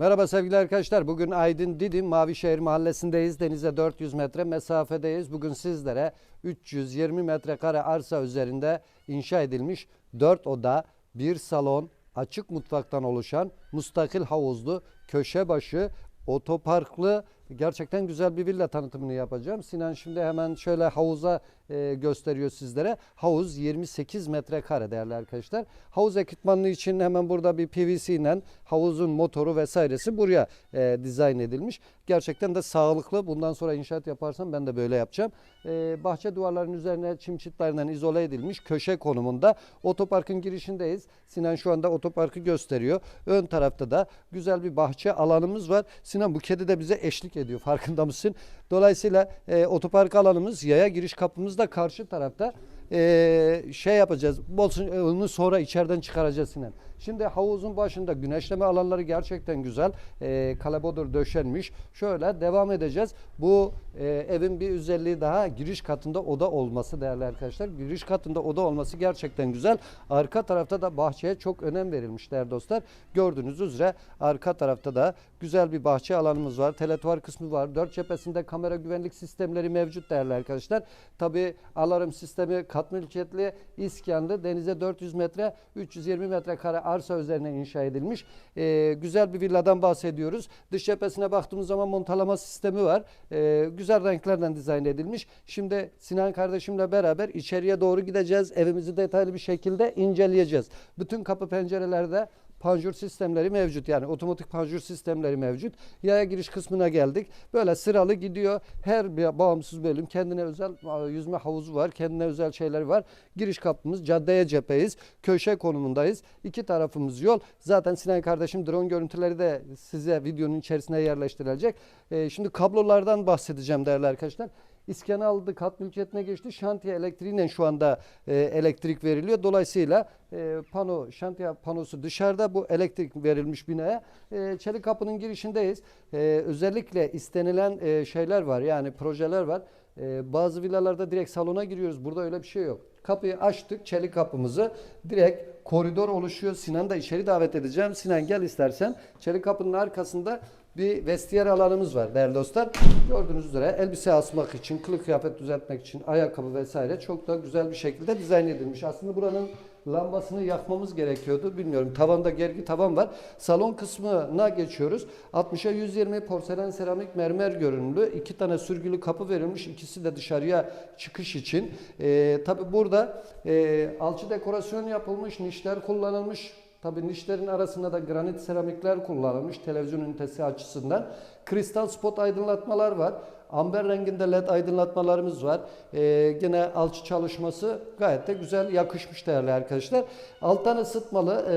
Merhaba sevgili arkadaşlar. Bugün Aydın Didim Mavişehir Mahallesi'ndeyiz. Denize 400 metre mesafedeyiz. Bugün sizlere 320 metrekare arsa üzerinde inşa edilmiş 4 oda, bir salon, açık mutfaktan oluşan mustakil havuzlu, köşe başı, otoparklı gerçekten güzel bir villa tanıtımını yapacağım. Sinan şimdi hemen şöyle havuza e, gösteriyor sizlere. Havuz 28 metrekare değerli arkadaşlar. Havuz ekipmanı için hemen burada bir PVC ile havuzun motoru vesairesi buraya e, dizayn edilmiş. Gerçekten de sağlıklı. Bundan sonra inşaat yaparsam ben de böyle yapacağım. E, bahçe duvarlarının üzerine çim çıtlarından izole edilmiş köşe konumunda. Otoparkın girişindeyiz. Sinan şu anda otoparkı gösteriyor. Ön tarafta da güzel bir bahçe alanımız var. Sinan bu kedi de bize eşlik ediyor. Farkında mısın? Dolayısıyla e, otopark alanımız yaya giriş kapımız da karşı tarafta. E, şey yapacağız. Bolsun onu sonra içeriden çıkaracağız Sinan. Şimdi havuzun başında güneşleme alanları gerçekten güzel. E, kalebodur döşenmiş. Şöyle devam edeceğiz. Bu e, evin bir özelliği daha giriş katında oda olması değerli arkadaşlar. Giriş katında oda olması gerçekten güzel. Arka tarafta da bahçeye çok önem verilmiş değerli dostlar. Gördüğünüz üzere arka tarafta da güzel bir bahçe alanımız var. Teletuvar kısmı var. Dört cephesinde kamera güvenlik sistemleri mevcut değerli arkadaşlar. Tabi alarm sistemi kat mülkiyetli, iskanlı, denize 400 metre, 320 metrekare arsa üzerine inşa edilmiş. Ee, güzel bir villadan bahsediyoruz. Dış cephesine baktığımız zaman montalama sistemi var. Ee, güzel renklerden dizayn edilmiş. Şimdi Sinan kardeşimle beraber içeriye doğru gideceğiz. Evimizi detaylı bir şekilde inceleyeceğiz. Bütün kapı pencerelerde panjur sistemleri mevcut. Yani otomatik panjur sistemleri mevcut. Yaya giriş kısmına geldik. Böyle sıralı gidiyor. Her bir bağımsız bölüm kendine özel e, yüzme havuzu var. Kendine özel şeyler var. Giriş kapımız caddeye cepheyiz. Köşe konumundayız. İki tarafımız yol. Zaten Sinan kardeşim drone görüntüleri de size videonun içerisine yerleştirilecek. Ee, şimdi kablolardan bahsedeceğim değerli arkadaşlar. İskanı aldı, kat mülkiyetine geçti. Şantiye elektriğiyle şu anda e, elektrik veriliyor. Dolayısıyla e, pano, şantiye panosu dışarıda bu elektrik verilmiş binaya. E, çelik kapının girişindeyiz. E, özellikle istenilen e, şeyler var yani projeler var. E, bazı villalarda direkt salona giriyoruz. Burada öyle bir şey yok. Kapıyı açtık, çelik kapımızı. Direkt koridor oluşuyor. Sinan da içeri davet edeceğim. Sinan gel istersen. Çelik kapının arkasında bir vestiyer alanımız var değerli dostlar. Gördüğünüz üzere elbise asmak için, kılık kıyafet düzeltmek için, ayakkabı vesaire çok da güzel bir şekilde dizayn edilmiş. Aslında buranın lambasını yakmamız gerekiyordu. Bilmiyorum. Tavanda gergi tavan var. Salon kısmına geçiyoruz. 60'a 120 porselen seramik mermer görünümlü. iki tane sürgülü kapı verilmiş. İkisi de dışarıya çıkış için. Ee, Tabi burada e, alçı dekorasyon yapılmış, nişler kullanılmış. Tabii nişlerin arasında da granit seramikler kullanılmış televizyon ünitesi açısından. Kristal spot aydınlatmalar var. Amber renginde led aydınlatmalarımız var. Ee, gene alçı çalışması gayet de güzel yakışmış değerli arkadaşlar. Alttan ısıtmalı ee,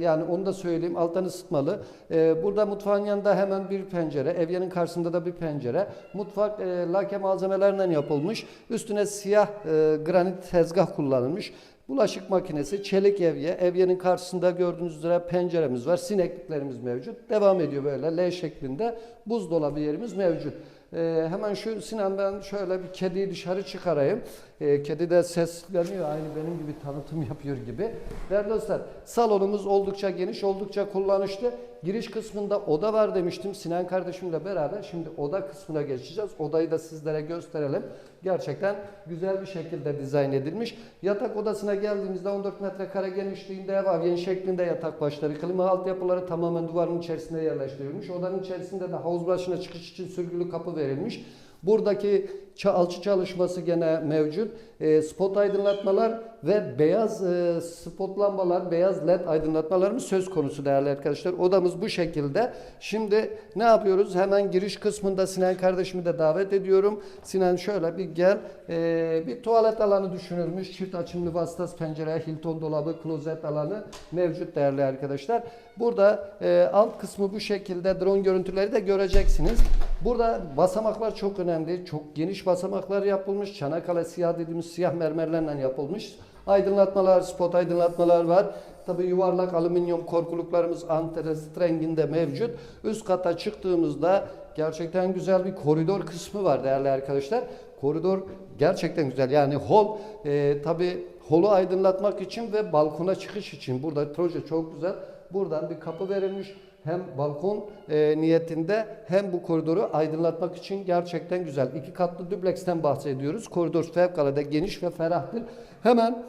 yani onu da söyleyeyim alttan ısıtmalı. Ee, burada mutfağın yanında hemen bir pencere. Evyenin karşısında da bir pencere. Mutfak e, lake malzemelerinden yapılmış. Üstüne siyah e, granit tezgah kullanılmış. Bulaşık makinesi, çelik evye, evyenin karşısında gördüğünüz üzere penceremiz var, sinekliklerimiz mevcut. Devam ediyor böyle L şeklinde buzdolabı yerimiz mevcut. Ee, hemen şu Sinan ben şöyle bir kediyi dışarı çıkarayım. Ee, kedi de sesleniyor aynı benim gibi tanıtım yapıyor gibi. Değerli dostlar salonumuz oldukça geniş, oldukça kullanışlı. Giriş kısmında oda var demiştim Sinan kardeşimle beraber. Şimdi oda kısmına geçeceğiz. Odayı da sizlere gösterelim. Gerçekten güzel bir şekilde dizayn edilmiş. Yatak odasına geldiğimizde 14 metrekare genişliğinde ev şeklinde yatak başları. Klima altyapıları tamamen duvarın içerisinde yerleştirilmiş. Odanın içerisinde de havuz başına çıkış için sürgülü kapı verilmiş. Buradaki alçı çalışması gene mevcut. E, spot aydınlatmalar ve beyaz e, spot lambalar, beyaz led aydınlatmalarımız söz konusu değerli arkadaşlar. Odamız bu şekilde. Şimdi ne yapıyoruz? Hemen giriş kısmında Sinan kardeşimi de davet ediyorum. Sinan şöyle bir gel. E, bir tuvalet alanı düşünülmüş. Çift açımlı vasıtası pencere, Hilton dolabı, klozet alanı mevcut değerli arkadaşlar. Burada e, alt kısmı bu şekilde drone görüntüleri de göreceksiniz. Burada basamaklar çok önemli. Çok geniş basamaklar yapılmış. Çanakkale siyah dediğimiz siyah mermerlerle yapılmış. Aydınlatmalar, spot aydınlatmalar var. Tabi yuvarlak alüminyum korkuluklarımız antrasit renginde mevcut. Üst kata çıktığımızda gerçekten güzel bir koridor kısmı var değerli arkadaşlar. Koridor gerçekten güzel. Yani hol e, tabi holu aydınlatmak için ve balkona çıkış için. Burada proje çok güzel. Buradan bir kapı verilmiş. Hem balkon e, niyetinde hem bu koridoru aydınlatmak için gerçekten güzel. İki katlı dubleksten bahsediyoruz. Koridor fevkalade geniş ve ferahtır. Hemen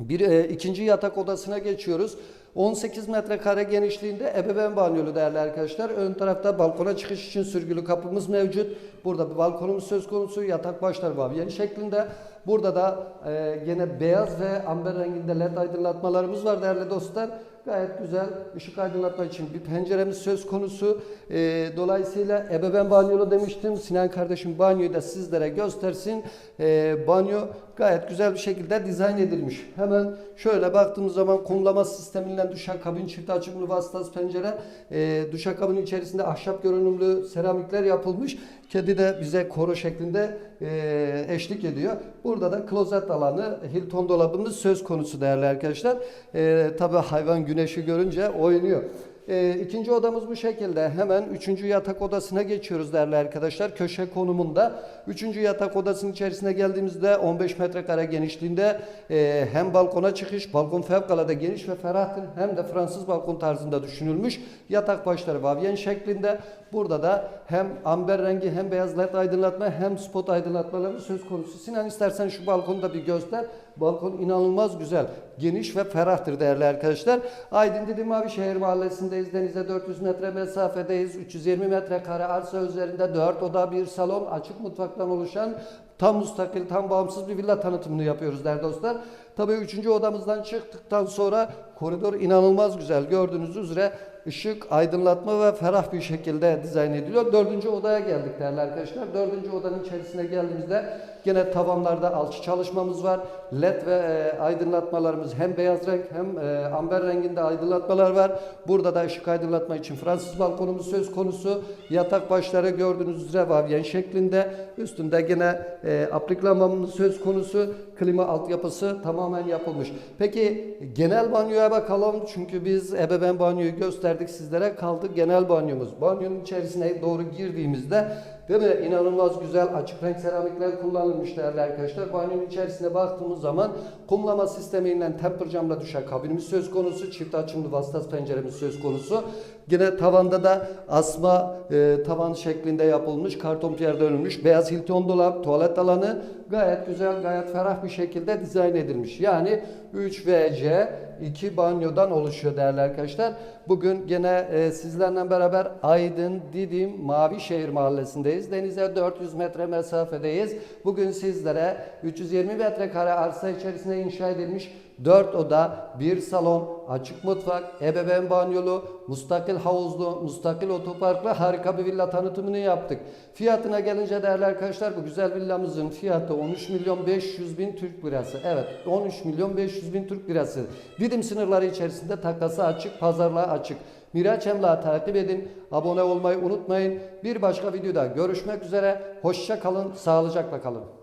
bir e, ikinci yatak odasına geçiyoruz. 18 metrekare genişliğinde ebeveyn banyolu değerli arkadaşlar. Ön tarafta balkona çıkış için sürgülü kapımız mevcut. Burada bir balkonumuz söz konusu. Yatak başları vavyen şeklinde. Burada da e, gene beyaz ve amber renginde led aydınlatmalarımız var değerli dostlar. Gayet güzel ışık aydınlatma için bir penceremiz söz konusu. E, dolayısıyla ebeveyn banyolu demiştim. Sinan kardeşim banyoyu da sizlere göstersin. E, banyo gayet güzel bir şekilde dizayn edilmiş. Hemen şöyle baktığımız zaman kumlama sisteminden duşakabin çift açımlı vasıtası pencere. E, duşakabin içerisinde ahşap görünümlü seramikler yapılmış. Kedi de bize koro şeklinde e, eşlik ediyor. Burada da klozet alanı, Hilton dolabımız söz konusu değerli arkadaşlar. E, Tabi hayvan güneşi görünce oynuyor. E, ikinci odamız bu şekilde. Hemen üçüncü yatak odasına geçiyoruz değerli arkadaşlar. Köşe konumunda. Üçüncü yatak odasının içerisine geldiğimizde 15 metrekare genişliğinde e, hem balkona çıkış, balkon fevkalade geniş ve ferahtır. Hem de Fransız balkon tarzında düşünülmüş. Yatak başları vavyen şeklinde. Burada da hem amber rengi hem beyaz led aydınlatma hem spot aydınlatmaları söz konusu. Sinan istersen şu balkonu da bir göster. Balkon inanılmaz güzel, geniş ve ferahtır değerli arkadaşlar. Aydın Didim Mavi Şehir Mahallesi'ndeyiz. Denize 400 metre mesafedeyiz. 320 metrekare arsa üzerinde 4 oda, bir salon, açık mutfaktan oluşan tam müstakil, tam bağımsız bir villa tanıtımını yapıyoruz değerli dostlar. Tabii üçüncü odamızdan çıktıktan sonra koridor inanılmaz güzel. Gördüğünüz üzere ışık, aydınlatma ve ferah bir şekilde dizayn ediliyor. Dördüncü odaya geldik değerli arkadaşlar. Dördüncü odanın içerisine geldiğimizde gene tavanlarda alçı çalışmamız var. LED ve e, aydınlatmalarımız hem beyaz renk hem e, amber renginde aydınlatmalar var. Burada da ışık aydınlatma için Fransız balkonumuz söz konusu. Yatak başları gördüğünüz üzere vavyen şeklinde. Üstünde gene e, apliklamamız söz konusu. Klima altyapısı tamamen yapılmış. Peki genel banyoya bakalım. Çünkü biz ebeveyn banyoyu gösterdik sizlere. Kaldı genel banyomuz. Banyonun içerisine doğru girdiğimizde Değil mi? İnanılmaz güzel açık renk seramikler kullanılmış değerli arkadaşlar. Banyonun içerisine baktığımız zaman kumlama sistemiyle temper camla düşen kabinimiz söz konusu. Çift açımlı vasıtası penceremiz söz konusu. Yine tavanda da asma e, tavan şeklinde yapılmış, karton piyer dönülmüş, beyaz Hilton dolap, tuvalet alanı gayet güzel, gayet ferah bir şekilde dizayn edilmiş. Yani 3 WC 2 banyodan oluşuyor değerli arkadaşlar. Bugün gene e, sizlerle beraber Aydın, Didim, Mavişehir mahallesindeyiz. Denize 400 metre mesafedeyiz. Bugün sizlere 320 metrekare arsa içerisinde inşa edilmiş 4 oda, 1 salon, açık mutfak, ebeveyn banyolu, mustakil havuzlu, mustakil otoparklı harika bir villa tanıtımını yaptık. Fiyatına gelince değerli arkadaşlar bu güzel villamızın fiyatı 13 milyon 500 bin Türk lirası. Evet 13 milyon 500 bin Türk lirası. Didim sınırları içerisinde takası açık, pazarlığa açık. Miraç Emlak'ı takip edin. Abone olmayı unutmayın. Bir başka videoda görüşmek üzere. Hoşça kalın, sağlıcakla kalın.